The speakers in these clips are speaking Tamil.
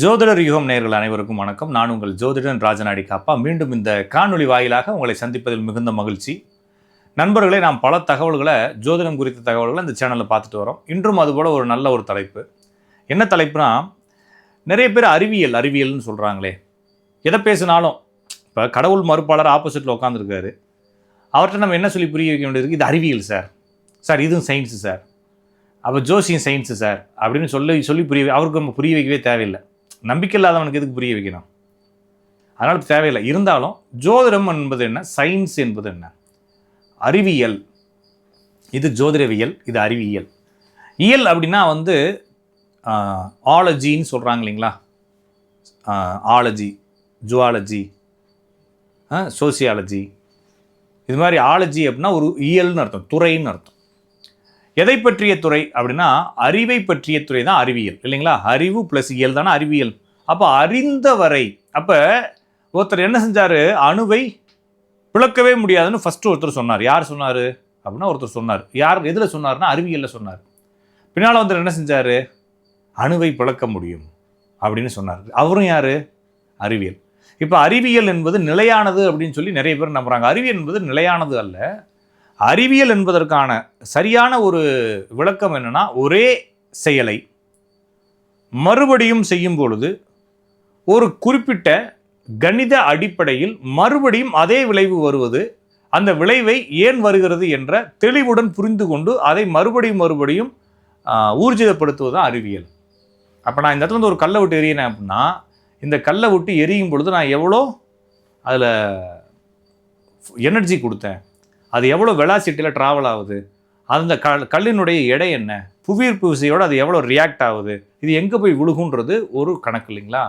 ஜோதிடர் யுகம் நேர்கள் அனைவருக்கும் வணக்கம். நான் உங்கள் ஜோதிடன் ராஜநாடி காப்பா மீண்டும் இந்த காணொலி வாயிலாக உங்களை சந்திப்பதில் மிகுந்த மகிழ்ச்சி. நண்பர்களே நாம் பல தகவல்களை ஜோதிடம் குறித்த தகவல்களை இந்த சேனலில் பார்த்துட்டு வரோம். இன்றும் அதுபோல் ஒரு நல்ல ஒரு தலைப்பு. என்ன தலைப்புனா நிறைய பேர் அறிவியல் அறிவியல்னு சொல்கிறாங்களே எதை பேசினாலும் இப்போ கடவுள் மறுப்பாளர் ஆப்போசிட்டில் உட்காந்துருக்காரு அவர்கிட்ட நம்ம என்ன சொல்லி புரிய வைக்க வேண்டியது இது அறிவியல் சார் சார் இதுவும் சயின்ஸு சார் அப்போ ஜோசியம் சயின்ஸு சார் அப்படின்னு சொல்லி சொல்லி புரிய அவருக்கு நம்ம புரிய வைக்கவே தேவையில்லை. நம்பிக்கை இல்லாதவனுக்கு எதுக்கு புரிய வைக்கணும்? அதனால் தேவையில்லை. இருந்தாலும் ஜோதிடம் என்பது என்ன? சயின்ஸ் என்பது என்ன? அறிவியல். இது ஜோதிடவியல் இது அறிவியல். இயல் அப்படின்னா வந்து ஆலஜின்னு சொல்கிறாங்க இல்லைங்களா? ஆலஜி ஜுவாலஜி சோசியாலஜி இது மாதிரி ஆலஜி அப்படின்னா ஒரு இயல்னு அர்த்தம் துறைன்னு அர்த்தம். எதை பற்றிய துறை அப்படின்னா அறிவை பற்றிய துறை தான் அறிவியல் இல்லைங்களா? அறிவு ப்ளஸ் இயல் தானே அறிவியல். அப்போ அறிந்தவரை அப்போ ஒருத்தர் என்ன செஞ்சார்? அணுவை பிளக்கவே முடியாதுன்னு ஃபஸ்ட்டு ஒருத்தர் சொன்னார். யார் சொன்னார்? அப்படின்னா ஒருத்தர் சொன்னார். யார் எதில் சொன்னார்னா அறிவியலில் சொன்னார். பின்னால் ஒருத்தர் என்ன செஞ்சார்? அணுவை பிளக்க முடியும் அப்படின்னு சொன்னார். அவரும் யார்? அறிவியல். இப்போ அறிவியல் என்பது நிலையானது அப்படின்னு சொல்லி நிறைய பேர் நம்புகிறாங்க அறிவியல் என்பது நிலையானது அல்ல. அறிவியல் என்பதற்கான சரியான ஒரு விளக்கம் என்னென்னா ஒரே செயலை மறுபடியும் செய்யும் பொழுது ஒரு குறிப்பிட்ட கணித அடிப்படையில் மறுபடியும் அதே விளைவு வருவது அந்த விளைவை ஏன் வருகிறது என்ற தெளிவுடன் புரிந்து கொண்டு அதை மறுபடியும் மறுபடியும் ஊர்ஜிதப்படுத்துவது தான் அறிவியல். அப்போ நான் இந்த இடத்துல வந்து ஒரு கல்லை விட்டு எரியினேன் அப்படின்னா இந்த கல்லை விட்டு எரியும் பொழுது நான் எவ்வளோ அதில் எனர்ஜி கொடுத்தேன். அது எவ்வளோ வெலாசிட்டியில் ட்ராவல் ஆகுது? அந்த க கல்லினுடைய எடை என்ன? புவியீர்ப்பு விசையோடு அது எவ்வளோ ரியாக்ட் ஆகுது? இது எங்கே போய் விழுகுன்றது ஒரு கணக்கு இல்லைங்களா?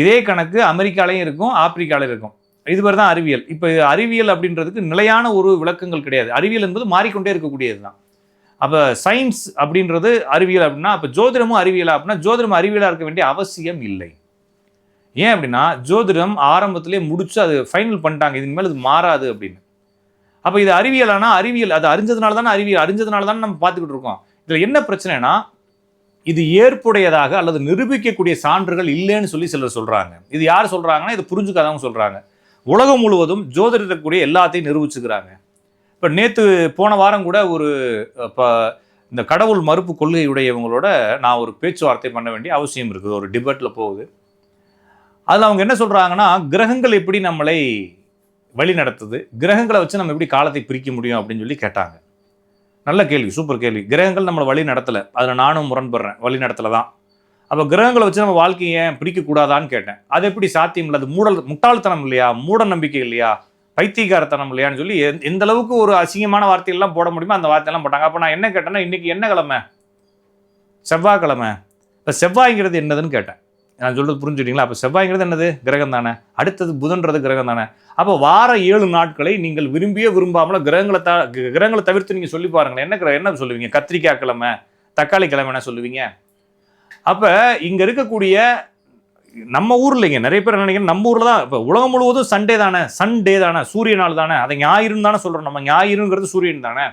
இதே கணக்கு அமெரிக்காலையும் இருக்கும் ஆப்பிரிக்காலையும் இருக்கும். இது மாதிரி தான் அறிவியல். இப்போ அறிவியல் அப்படின்றதுக்கு நிலையான ஒரு விளக்கங்கள் கிடையாது. அறிவியல் என்பது மாறிக்கொண்டே இருக்கக்கூடியது தான். அப்போ சயின்ஸ் அப்படின்றது அறிவியல் அப்படின்னா அப்போ ஜோதிடமும் அறிவியலா அப்படின்னா ஜோதிடம் அறிவியலாக இருக்க வேண்டிய அவசியம் இல்லை. ஏன் அப்படின்னா ஜோதிடம் ஆரம்பத்திலே முடிச்சு அது ஃபைனல் பண்ணிட்டாங்க. இதுக்கு மேலே இது மாறாது அப்படின்னு. அப்போ இது அறிவியலானா அறிவியல் அது அறிஞ்சதுனால தானே அறிவியல் அறிஞ்சதுனால தானே நம்ம பார்த்துக்கிட்டு இருக்கோம். இதில் என்ன பிரச்சனைனா இது ஏற்புடையதாக அல்லது நிரூபிக்கக்கூடிய சான்றுகள் இல்லைன்னு சொல்லி சிலர் சொல்கிறாங்க இது யார் சொல்கிறாங்கன்னா இது புரிஞ்சுக்காதவங்க சொல்கிறாங்க உலகம் முழுவதும் ஜோதிடக்கூடிய எல்லாத்தையும் நிரூபிச்சுக்கிறாங்க. இப்போ நேற்று போன வாரம் கூட ஒரு இப்போ இந்த கடவுள் மறுப்பு கொள்கையுடையவங்களோட நான் ஒரு பேச்சுவார்த்தை பண்ண வேண்டிய அவசியம் இருக்குது. ஒரு டிபேட்டில் போகுது. அதில் அவங்க என்ன சொல்கிறாங்கன்னா கிரகங்கள் எப்படி நம்மளை வழி நடத்துது. கிரகங்களை வச்சு நம்ம எப்படி காலத்தை பிரிக்க முடியும் அப்படின்னு சொல்லி கேட்டாங்க. நல்ல கேள்வி சூப்பர் கேள்வி. கிரகங்கள் நம்மளை வழி நடத்தலை. அதில் நானும் முரண்படுறேன். வழி நடத்தலை தான் அப்போ கிரகங்களை வச்சு நம்ம வாழ்க்கையை ஏன் பிரிக்கக்கூடாதான்னு கேட்டேன். அது எப்படி சாத்தியம் இல்லை? அது மூடல் முட்டாள்தனம் இல்லையா? மூட நம்பிக்கை இல்லையா? பைத்தியகாரத்தனம் இல்லையான்னு சொல்லி எந்த- அளவுக்கு ஒரு அசிங்கமான வார்த்தையெல்லாம் போட முடியுமோ அந்த வார்த்தையெல்லாம் போட்டாங்க. அப்போ நான் என்ன கேட்டேன்னா இன்றைக்கி என்ன கிழமை? செவ்வாய்க்கிழமை. இப்போ செவ்வாய்ங்கிறது என்னதுன்னு கேட்டேன். நான் சொல்கிறது புரிஞ்சுட்டீங்களா? அப்போ செவ்வாய்ங்கிறது என்னது? கிரகம் தானே அடுத்தது புதன்றது கிரகம் தானே அப்போ வார ஏழு நாட்களை நீங்கள் விரும்பியே விரும்பாமல் கிரகங்களை த கிரகங்களை தவிர்த்து நீங்கள் சொல்லி பாருங்களேன். என்ன கிரகம் என்ன சொல்லுவீங்க? கத்திரிக்காய் கிழமை தக்காளி கிழமை என்ன சொல்லுவீங்க? அப்போ இங்கே இருக்கக்கூடிய நம்ம ஊரில் இங்கே நிறைய பேர் நினைக்கிறேன் நம்ம ஊரில் தான் இப்போ உலகம் முழுவதும் சண்டே தானே சண்டே தானே சூரிய நாள் தானே அதை ஞாயிறுன்னு தானே சொல்கிறோம் நம்ம ஞாயிறுங்கிறது சூரியன் தானே.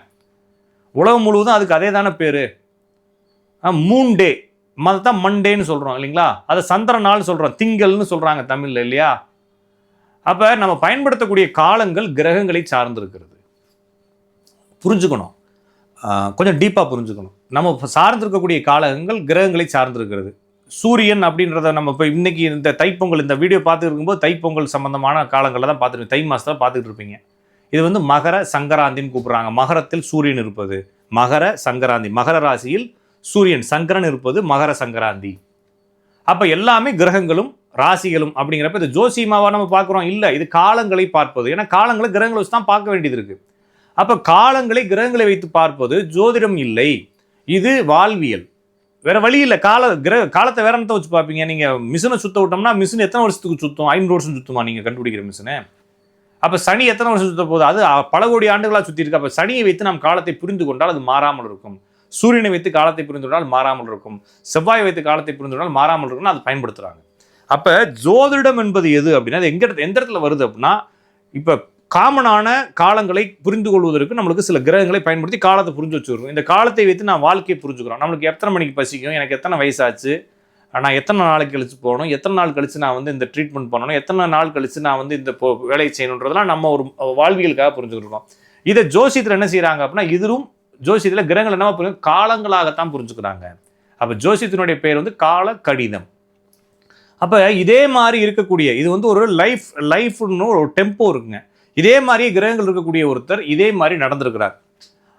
உலகம் முழுவதும் அதுக்கு அதே தானே பேர். Moon day. தான் மண்டேன்னு சொல்கிறோம் இல்லைங்களா? அதை சந்திர நாள் சொல்கிறோம் திங்கள்னு சொல்கிறாங்க தமிழில் இல்லையா? அப்போ நம்ம பயன்படுத்தக்கூடிய காலங்கள் கிரகங்களை சார்ந்திருக்கிறது. புரிஞ்சுக்கணும். கொஞ்சம் டீப்பாக புரிஞ்சுக்கணும். நம்ம சார்ந்திருக்கக்கூடிய காலங்கள் கிரகங்களை சார்ந்திருக்கிறது. சூரியன் அப்படின்றத நம்ம இப்போ இன்றைக்கி இந்த தைப்பொங்கல் இந்த வீடியோ பார்த்துட்டு இருக்கும்போது தைப்பொங்கல் சம்மந்தமான காலங்களில் தான் பார்த்துட்டு தை மாதத்தில் பார்த்துட்டு இருப்பீங்க. இது வந்து மகர சங்கராந்தின்னு கூப்பிட்றாங்க. மகரத்தில் சூரியன் இருப்பது. மகர சங்கராந்தி மகர ராசியில் சூரியன் சங்கரன் இருப்பது மகர சங்கராந்தி. அப்போ எல்லாமே கிரகங்களும் ராசிகளும் அப்படிங்கிறப்ப இது ஜோசியமாவா நம்ம பார்க்குறோம்? இல்லை இது காலங்களை பார்ப்பது. ஏன்னா காலங்களை கிரகங்களை வச்சு தான் பார்க்க வேண்டியது இருக்கு. அப்போ காலங்களை கிரகங்களை வைத்து பார்ப்பது ஜோதிடம் இல்லை. இது வாழ்வியல். வேற வழி இல்லை. கால கிரக காலத்தை வேற என்னத்தை வச்சு பார்ப்பீங்க? நீங்கள் மிஷினை சுத்த விட்டோம்னா மிஷின் எத்தனை வருஷத்துக்கு சுத்தம்? ஐநூறு வருஷம் சுத்தமா நீங்கள் கண்டுபிடிக்கிற மிஷினை? அப்போ சனி எத்தனை வருஷம் சுத்த போகுது? அது பல கோடி ஆண்டுகளாக சுற்றி இருக்கு அப்போ சனியை வைத்து நாம் காலத்தை புரிந்து கொண்டால் அது மாறாமல் இருக்கும். சூரியனை வைத்து காலத்தை புரிந்துவிட்டால் மாறாமல் இருக்கும். செவ்வாய் வைத்து காலத்தை புரிந்துவிட்டால் மாறாமல் இருக்கும்னு அதை பயன்படுத்துகிறாங்க அப்போ ஜோதிடம் என்பது எது அப்படின்னா அது எங்க எந்த இடத்துல வருது அப்படின்னா இப்போ காமனான காலங்களை புரிந்து கொள்வதற்கு நம்மளுக்கு சில கிரகங்களை பயன்படுத்தி காலத்தை புரிஞ்சு வச்சுருக்கோம் இந்த காலத்தை வைத்து நான் வாழ்க்கையை புரிஞ்சுக்கிறோம். நம்மளுக்கு எத்தனை மணிக்கு பசிக்கும்? எனக்கு எத்தனை வயசாச்சு? நான் எத்தனை நாளைக்கு கழித்து போகணும்? எத்தனை நாள் கழித்து நான் வந்து இந்த ட்ரீட்மெண்ட் பண்ணணும்? எத்தனை நாள் கழிச்சு நான் வந்து இந்த வேலையை செய்யணுன்றதெல்லாம் நம்ம ஒரு வாழ்வியலுக்காக புரிஞ்சுக்கிட்டு இதை ஜோசியத்தில் என்ன செய்கிறாங்க அப்படின்னா இதுவும் ஜோசியத்தில் கிரகங்கள் என்ன புரியும்? காலங்களாகத்தான் புரிஞ்சுக்கிறாங்க. அப்போ ஜோசியத்தினுடைய பேர் வந்து கால கடிதம் அப்போ இதே மாதிரி இருக்கக்கூடிய இது வந்து ஒரு லைஃப் லைஃப்னு ஒரு டெம்போ இருக்குங்க. இதே மாதிரி கிரகங்கள் இருக்கக்கூடிய ஒருத்தர் இதே மாதிரி நடந்திருக்கிறார்.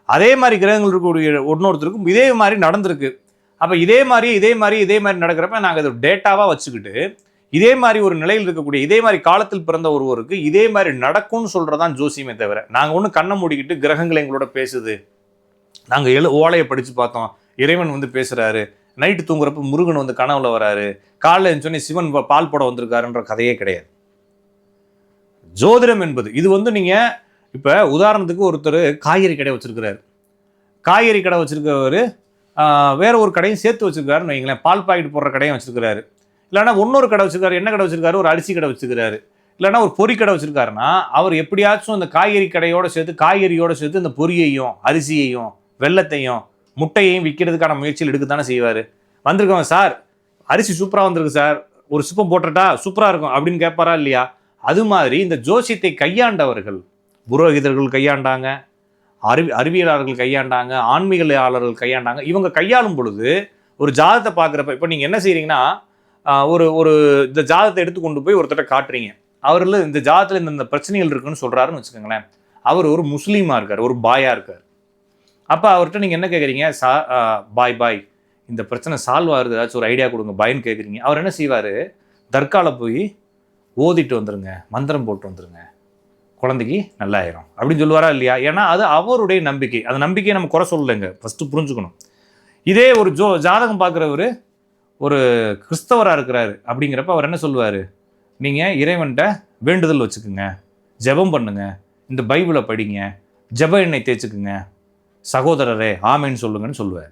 அதே மாதிரி கிரகங்கள் இருக்கக்கூடிய இன்னொருத்தருக்கும் இதே மாதிரி நடந்திருக்கு. அப்போ இதே மாதிரி இதே மாதிரி இதே மாதிரி நடக்கிறப்ப நாங்கள் இது டேட்டாவாக வச்சுக்கிட்டு இதே மாதிரி ஒரு நிலையில் இருக்கக்கூடிய இதே மாதிரி காலத்தில் பிறந்த ஒருவருக்கு இதே மாதிரி நடக்கும்னு சொல்கிறதான் ஜோசியமே தவிர நாங்கள் ஒன்றும் கண்ணை மூடிக்கிட்டு கிரகங்கள் எங்களோட பேசுது. நாங்கள் எழு ஓலையை படித்து பார்த்தோம். இறைவன் வந்து பேசுகிறாரு நைட்டு தூங்குறப்ப முருகன் வந்து கனவுல வராரு. காலைல எழுந்தோடனே சிவன் பால் போட வந்திருக்காருன்ற கதையே கிடையாது. ஜோதிடம் என்பது இது வந்து நீங்கள் இப்போ உதாரணத்துக்கு ஒருத்தர் காய்கறி கடை வச்சுருக்கிறாரு. காய்கறி கடை வச்சுருக்கவர் வேற ஒரு கடையும் சேர்த்து வச்சுருக்காருன்னு வைங்களேன். பால் பாக்கெட் போடுற கடையும் வச்சுருக்கிறாரு. இல்லைன்னா இன்னொரு கடை வச்சுருக்காரு என்ன கடை வச்சுருக்காரு? ஒரு அரிசி கடை வச்சுருக்காரு இல்லைன்னா ஒரு பொறி கடை வச்சுருக்காருன்னா அவர் எப்படியாச்சும் அந்த காய்கறி கடையோடு சேர்த்து காய்கறியோடு சேர்த்து இந்த பொரியையும் அரிசியையும் வெள்ளத்தையும் முட்டையையும் விற்கிறதுக்கான முயற்சியில் எடுக்கத்தானே செய்வார். வந்திருக்கோம் சார் அரிசி சூப்பராக வந்திருக்கு சார். ஒரு சிப்பம் போட்டுட்டா சூப்பராக இருக்கும் அப்படின்னு கேட்பாரா இல்லையா? அது மாதிரி இந்த ஜோசியத்தை கையாண்டவர்கள் புரோகிதர்கள் கையாண்டாங்க அறிவி அறிவியலாளர்கள் கையாண்டாங்க ஆன்மீகலாளர்கள் கையாண்டாங்க. இவங்க கையாளும் பொழுது ஒரு ஜாதத்தை பார்க்குறப்ப இப்போ நீங்கள் என்ன செய்கிறீங்கன்னா ஒரு ஒரு இந்த ஜாதத்தை எடுத்து கொண்டு போய் ஒருத்தட்ட காட்டுறீங்க. அவரில் இந்த ஜாதத்தில் இந்த பிரச்சனைகள் இருக்குன்னு சொல்கிறாருன்னு வச்சுக்கோங்களேன். அவர் ஒரு முஸ்லீமாக இருக்கார் ஒரு பாயாக இருக்கார். அப்போ அவர்கிட்ட நீங்கள் என்ன கேட்குறீங்க சா பாய் பாய் இந்த பிரச்சனை சால்வ் ஆகுது ஏதாச்சும் ஒரு ஐடியா கொடுங்க பாய்ன்னு கேட்குறீங்க அவர் என்ன செய்வார்? தர்காவில் போய் ஓதிட்டு வந்துருங்க மந்திரம் போட்டு வந்துருங்க. குழந்தைக்கு நல்லாயிரும். அப்படின்னு சொல்லுவாரா இல்லையா? ஏன்னா அது அவருடைய நம்பிக்கை. அந்த நம்பிக்கையை நம்ம குறை சொல்லலைங்க. ஃபஸ்ட்டு புரிஞ்சுக்கணும். இதே ஒரு ஜோ ஜாதகம் பார்க்குறவர் ஒரு கிறிஸ்தவராக இருக்கிறாரு அப்படிங்கிறப்ப அவர் என்ன சொல்லுவார்? நீங்கள் இறைவன்கிட்ட வேண்டுதல் வச்சுக்குங்க. ஜெபம் பண்ணுங்க. இந்த பைபிளை படிங்க. ஜெப எண்ணெய் தேய்ச்சிக்குங்க. சகோதரரே ஆமேன்னு சொல்லுங்கன்னு சொல்லுவார்.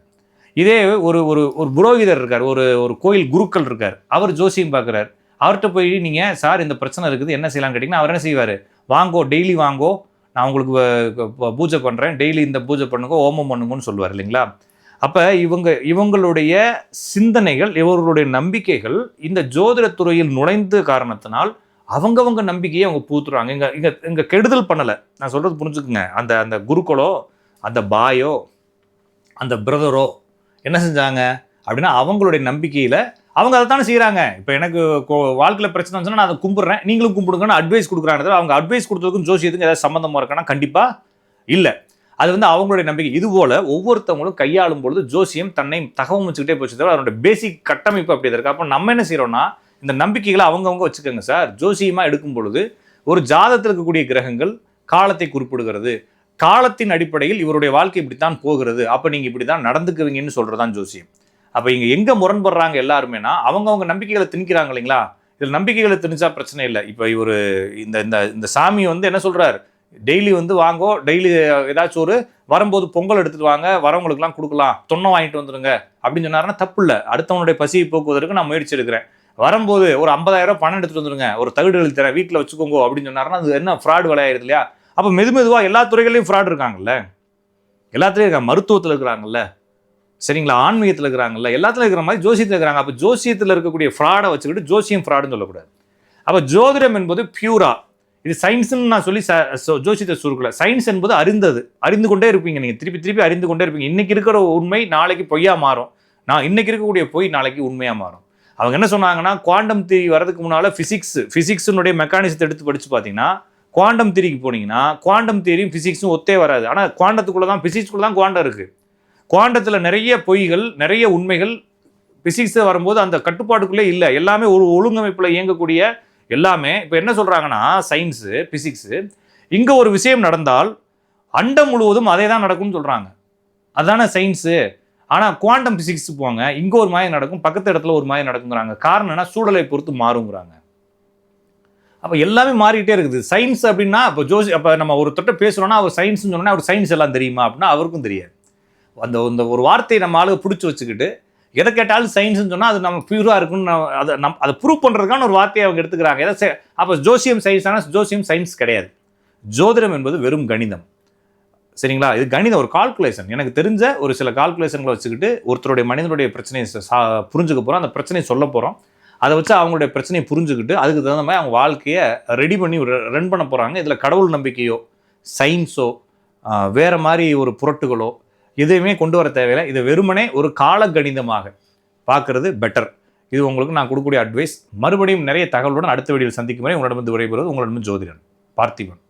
இதே ஒரு ஒரு ஒரு புரோகிதர் இருக்கார் ஒரு ஒரு கோயில் குருக்கள் இருக்கார். அவர் ஜோசியம் பார்க்குறார். அவர்கிட்ட போய் நீங்கள் சார் இந்த பிரச்சனை இருக்குது என்ன செய்யலாம்னு கேட்டிங்கன்னா அவர் என்ன செய்வார்? வாங்கோ டெய்லி வாங்கோ நான் உங்களுக்கு பூஜை பண்ணுறேன் டெய்லி இந்த பூஜை பண்ணுங்க ஓமம் பண்ணுங்கன்னு சொல்லுவார் இல்லைங்களா? அப்போ இவங்க இவங்களுடைய சிந்தனைகள் இவர்களுடைய நம்பிக்கைகள் இந்த ஜோதிடத்துறையில் நுழைந்த காரணத்தினால் அவங்கவங்க நம்பிக்கையை அவங்க பூத்துறாங்க இங்கே இங்கே இங்கே கெடுதல் பண்ணலை. நான் சொல்கிறது புரிஞ்சுக்குங்க. அந்த அந்த குருக்களோ அந்த பாயோ அந்த பிரதரோ என்ன செஞ்சாங்க அப்படின்னா அவங்களுடைய நம்பிக்கையில் அவங்க அதை தானே செய்கிறாங்க இப்போ எனக்கு வாழ்க்கையில் பிரச்சனை வந்துச்சுன்னா நான் அதை கும்பிட்றேன். நீங்களும் கும்பிடுங்கன்னு அட்வைஸ் கொடுக்குறாங்க அவங்க அட்வைஸ் கொடுத்ததுக்கும் ஜோசியத்துக்கும் ஏதாவது சம்மந்தமாக இருக்கானா? கண்டிப்பாக இல்லை. அது வந்து அவங்களுடைய நம்பிக்கை. இது போல ஒவ்வொருத்தவங்களும் கையாளும் பொழுது ஜோசியம் தன்னை தகவல் வச்சுக்கிட்டே போச்சு தவிர அதனுடைய பேசிக் கட்டமைப்பு அப்படி இருக்கு. அப்போ நம்ம என்ன செய்கிறோம்னா இந்த நம்பிக்கைகளை அவங்கவுங்க வச்சுக்கோங்க சார். ஜோசியமாக எடுக்கும் பொழுது ஒரு ஜாதத்தில் இருக்கக்கூடிய கிரகங்கள் காலத்தை குறிப்பிடுகிறது. காலத்தின் அடிப்படையில் இவருடைய வாழ்க்கை இப்படித்தான் போகிறது. அப்போ நீங்கள் இப்படி தான் நடந்துக்குவீங்கன்னு சொல்கிறதான் ஜோசியம். அப்போ இங்கே எங்கே முரண்படுறாங்க எல்லாருமேனா அவங்க நம்பிக்கைகளை திணிக்கிறாங்க இல்லைங்களா? இதில் நம்பிக்கைகளை திணிச்சா பிரச்சனை இல்லை. இப்போ இவர் இந்த இந்த இந்த சாமி வந்து என்ன சொல்கிறார் டெய்லி வந்து வாங்கோ டெய்லி ஏதாச்சும் ஒரு வரும்போது பொங்கல் எடுத்துகிட்டு வாங்க வரவங்களுக்குலாம் கொடுக்கலாம் தொன்னை வாங்கிட்டு வந்துருங்க அப்படின்னு சொன்னாருன்னா தப்பு இல்லை. அடுத்தவனுடைய பசியை போக்குவதற்கு நான் முயற்சி எடுக்கிறேன். வரும்போது ஒரு ஐம்பதாயிரம் பணம் எடுத்துகிட்டு வந்துடுங்க ஒரு தகுடு எழுதி தரேன் வீட்டில் வச்சுக்கோங்க அப்படின்னு சொன்னாருன்னா அது என்ன ஃப்ராடு விளையாடுது இல்லையா? அப்போ மெது மெதுவாக எல்லா துறைகளையும் ஃப்ராட் இருக்காங்கல்ல? எல்லாத்துலேயும் இருக்காங்க மருத்துவத்தில் இருக்கிறாங்கல்ல? சரிங்களா? ஆன்மீகத்தில் இருக்கிறாங்கல்ல? எல்லாத்துலையும் இருக்கிற மாதிரி ஜோசியத்தில் இருக்கிறாங்க. அப்போ ஜோசியத்தில் இருக்கக்கூடிய ஃப்ராடை வச்சுக்கிட்டு ஜோசியம் ஃப்ராடுன்னு சொல்லக்கூடாது. அப்போ ஜோதிடம் என்பது பியூரா இது சயின்ஸ்னு நான் சொல்லி ச- ஜோசியத்தை சுருக்கல. சயின்ஸ் என்பது அறிந்தது. அறிந்து கொண்டே இருப்பீங்க நீங்கள் திருப்பி திருப்பி அறிந்து கொண்டே இருப்பீங்க. இன்னைக்கு இருக்கிற உண்மை நாளைக்கு பொய்யா மாறும். நான் இன்றைக்கி இருக்கக்கூடிய பொய் நாளைக்கு உண்மையாக மாறும். அவங்க என்ன சொன்னாங்கன்னா குவாண்டம் தியரி வரதுக்கு முன்னால் ஃபிசிக்ஸ் ஃபிசிக்ஸினுடைய மெக்கானிசத்தை எடுத்து படித்து பார்த்தீங்கன்னா குவாண்டம் திரிக்கு போனீங்கன்னா குவாண்டம் தியரியும் ஃபிசிக்ஸும் ஒத்தே வராது. ஆனால் குவாண்டத்துக்குள்ளே தான் ஃபிசிக்ஸ்குள்ளே தான் குவாண்டம் இருக்குது குவாண்டத்தில் நிறைய பொய்கள் நிறைய உண்மைகள் பிசிக்ஸ் வரும்போது அந்த கட்டுப்பாட்டுக்குள்ளே இல்லை. எல்லாமே ஒரு ஒழுங்கமைப்பில் இயங்கக்கூடிய எல்லாமே இப்போ என்ன சொல்கிறாங்கன்னா சயின்ஸு பிசிக்ஸு இங்கே ஒரு விஷயம் நடந்தால் அண்டம் முழுவதும் அதே தான் நடக்கும்னு சொல்கிறாங்க அதானே சயின்ஸு ஆனால் குவாண்டம் பிசிக்ஸ் போங்க இங்கே ஒரு மாதிரி நடக்கும் பக்கத்து இடத்துல ஒரு மாதிரி நடக்குங்கிறாங்க. காரணம் என்ன சூழலை பொறுத்து மாறுங்கிறாங்க. அப்போ எல்லாமே மாறிக்கிட்டே இருக்குது. சயின்ஸ் அப்படின்னா இப்போ ஜோசி அப்போ நம்ம ஒருத்தர்ட்ட பேசுகிறோன்னா அவர் சயின்ஸ்னு சொன்னோன்னா அவர் சயின்ஸ் எல்லாம் தெரியுமா அப்படின்னா அவருக்கும் தெரியாது. அந்த அந்த ஒரு வார்த்தையை நம்ம ஆளுக பிடிச்சி வச்சுக்கிட்டு எதை கேட்டாலும் சயின்ஸ்னு சொன்னால் அது நம்ம பியூராக இருக்குன்னு நம்ம அதை நம் அதை ப்ரூவ் பண்ணுறதுக்கான ஒரு வார்த்தையை அவங்க எடுத்துக்கிறாங்க. எதை அப்போ ஜோசியம் சயின்ஸ் ஆனால் ஜோசியம் சயின்ஸ் கிடையாது. ஜோதிடம் என்பது வெறும் கணிதம். சரிங்களா? இது கணிதம் ஒரு கால்குலேஷன் எனக்கு தெரிஞ்ச ஒரு சில கால்குலேஷன்களை வச்சுக்கிட்டு ஒருத்தருடைய மனிதனுடைய பிரச்சனையை சா புரிஞ்சுக்க போகிறோம் அந்த பிரச்சனையை சொல்ல போகிறோம் அதை வச்சு அவங்களுடைய பிரச்சனையை புரிஞ்சுக்கிட்டு அதுக்கு தகுந்த மாதிரி அவங்க வாழ்க்கையை ரெடி பண்ணி ரன் பண்ண போகிறாங்க இதில் கடவுள் நம்பிக்கையோ சயின்ஸோ வேறு மாதிரி ஒரு புரட்டுகளோ எதுவுமே கொண்டு வர தேவையில்லை. இதை வெறுமனே ஒரு காலகணிதமாக பார்க்குறது பெட்டர் இது உங்களுக்கு நான் கொடுக்கக்கூடிய அட்வைஸ் மறுபடியும் நிறைய தகவலுடன் அடுத்த வீடியோவில் சந்திக்கும் வரை உங்களிடமிருந்து விடைபெறுவது உங்களிடமிருந்து ஜோதிடன் பார்த்திபன்.